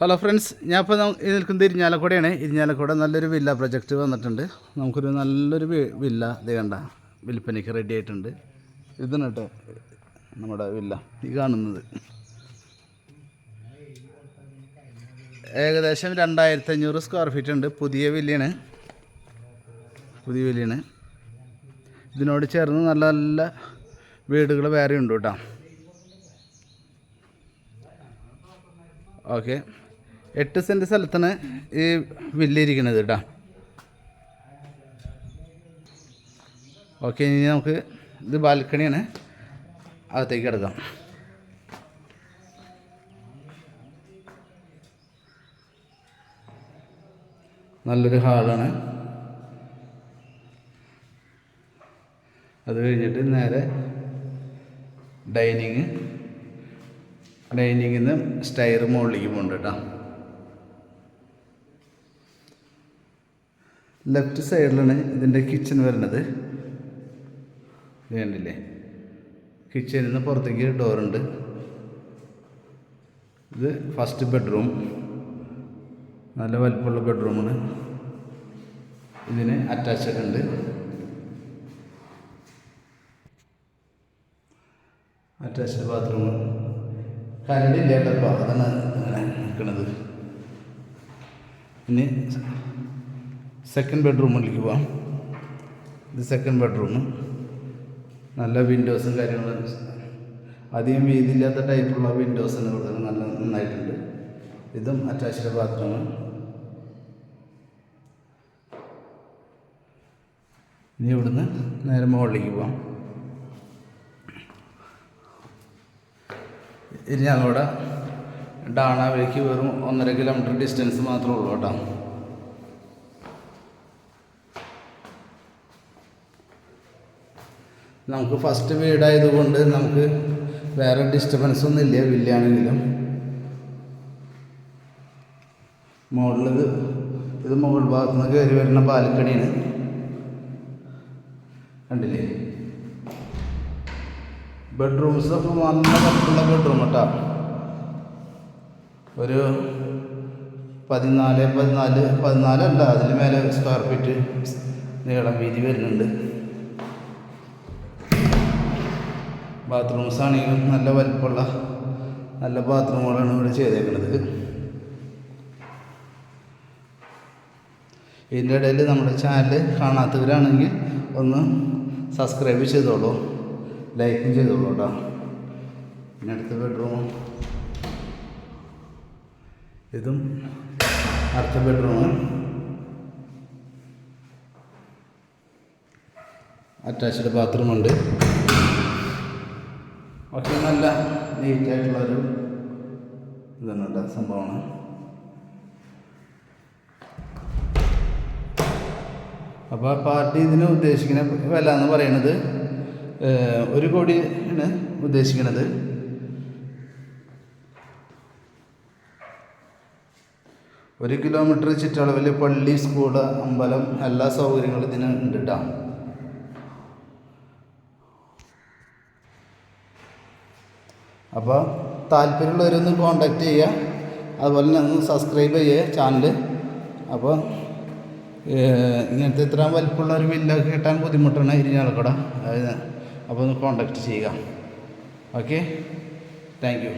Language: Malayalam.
ഹലോ ഫ്രണ്ട്സ് ഞാൻ ഇപ്പോൾ നിൽക്കുന്നത് ഇരിഞ്ഞാലക്കുടയാണ്. ഇരിഞ്ഞാലക്കുട നല്ലൊരു വില്ല പ്രൊജക്റ്റ് വന്നിട്ടുണ്ട്. നമുക്കൊരു നല്ലൊരു വില്ല ഇത് കണ്ട വിൽപ്പനയ്ക്ക് റെഡി ആയിട്ടുണ്ട്. ഇതാണ് കേട്ടോ നമ്മുടെ വില്ല ഈ കാണുന്നത്. ഏകദേശം രണ്ടായിരത്തി അഞ്ഞൂറ് സ്ക്വയർ ഫീറ്റ് ഉണ്ട്. പുതിയ വില്ലയാണ് പുതിയ വില്ലയാണ് ഇതിനോട് ചേർന്ന് നല്ല നല്ല വീടുകൾ വേറെ ഉണ്ട് കേട്ടോ. ഓക്കെ എട്ട് സെന്റ് സ്ഥലത്താണ് ഈ വില്ലിരിക്കുന്നത് കേട്ടോ ഓക്കെ ഇനി നമുക്ക് ഇത് ബാൽക്കണിയാണ്. അകത്തേക്ക് കിടക്കാം. നല്ലൊരു ഹാളാണ്. അത് കഴിഞ്ഞിട്ട് നേരെ ഡൈനിങ്. ഡൈനിങ്ങിൽ നിന്ന് സ്റ്റൈർ മുകളിലേക്ക് പോകുന്നുണ്ട് കേട്ടോ ലെഫ്റ്റ് സൈഡിലാണ് ഇതിന്റെ കിച്ചൺ വരുന്നത്. വേണ്ടില്ലേ കിച്ചണിൽ നിന്ന് പുറത്തേക്ക് ഡോറുണ്ട് ഇത് ഫസ്റ്റ് ബെഡ്റൂം നല്ല വലിപ്പമുള്ള ബെഡ്റൂമാണ് ഇതിന് അറ്റാച്ച്ഡ് ഉണ്ട്. അറ്റാച്ച്ഡ് ബാത്റൂം കരടില്ല കേട്ടോ. അതാണ് നിൽക്കുന്നത് ഇനി സെക്കൻഡ് ബെഡ്റൂമിലേക്ക് പോവാം. ഇത് സെക്കൻഡ് ബെഡ്റൂം നല്ല വിൻഡോസും കാര്യങ്ങളും അധികം വീതിയില്ലാത്ത ടൈപ്പുള്ള വിൻഡോസിന് കൊടുത്തത് നല്ല നന്നായിട്ടുണ്ട്. ഇതും അറ്റാച്ച്ഡ് ബാത്റൂം ഇനി ഇവിടുന്ന് നേരെ മുകളിലേക്ക് പോവാം. ഇനി അതോടെ ഡാണാവിലേക്ക് വെറും ഒന്നര കിലോമീറ്റർ ഡിസ്റ്റൻസ് മാത്രമേ ഉള്ളൂ കേട്ടോ. നമുക്ക് ഫസ്റ്റ് വീടായതുകൊണ്ട് നമുക്ക് വേറെ ഡിസ്റ്റർബൻസ് ഒന്നും ഇല്ല വില്ലാണെങ്കിലും മുകളിലത് ഇത് മുകൾ ഭാഗത്ത് നിന്ന് കയറി വരുന്ന ബാൽക്കണിയാണ്. കണ്ടില്ലേ? ബെഡ്റൂംസ് ഒക്കെ നല്ല പറ്റുള്ള ബെഡ്റൂം കേട്ടോ ഒരു പതിനാല് പതിനാല് പതിനാലല്ല അതിൽ മേലെ സ്ക്വയർ ഫീറ്റ് നീളം വീതി വരുന്നുണ്ട്. ബാത്റൂംസ് ആണെങ്കിലും നല്ല വലിപ്പമുള്ള നല്ല ബാത്റൂമുകളാണ് ഇവിടെ ചെയ്തേക്കുന്നത്. ഇതിന്റെ ഇടയിൽ നമ്മുടെ ചാനൽ കാണാത്തവരാണെങ്കിൽ ഒന്ന് സബ്സ്ക്രൈബ് ചെയ്തോളൂ. ലൈക്കും ചെയ്തോളൂ കേട്ടോ. പിന്നെ അടുത്ത ബെഡ്റൂം. ഇതും അടുത്ത ബെഡ്റൂം. അറ്റാച്ച്ഡ് ബാത്റൂം ഉണ്ട് നല്ല നീറ്റായിട്ടുള്ളൊരു ഇതാണ് സംഭവമാണ് അപ്പോൾ പാർട്ടി ഇതിന് ഉദ്ദേശിക്കുന്ന വില എന്ന് പറയുന്നത് ഒരു കോടിയാണ് ഉദ്ദേശിക്കുന്നത് ഒരു കിലോമീറ്റർ ചുറ്റളവിൽ പള്ളി സ്കൂൾ അമ്പലം എല്ലാ സൗകര്യങ്ങളും ഇതിന് ഉണ്ട് കേട്ടോ. അപ്പോൾ താല്പര്യമുള്ളവരൊന്ന് കോണ്ടാക്ട് ചെയ്യുക. അതുപോലെ തന്നെ ഒന്ന് സബ്സ്ക്രൈബ് ചെയ്യുക ചാനൽ അപ്പോൾ ഇങ്ങനത്തെ ഇത്ര വലിപ്പമുള്ള ഒരു ബില്ലൊക്കെ കിട്ടാൻ ബുദ്ധിമുട്ടാണ് ഇരിഞ്ഞാലക്കുട അപ്പോൾ ഒന്ന് കോണ്ടാക്ട് ചെയ്യുക. Okay thank you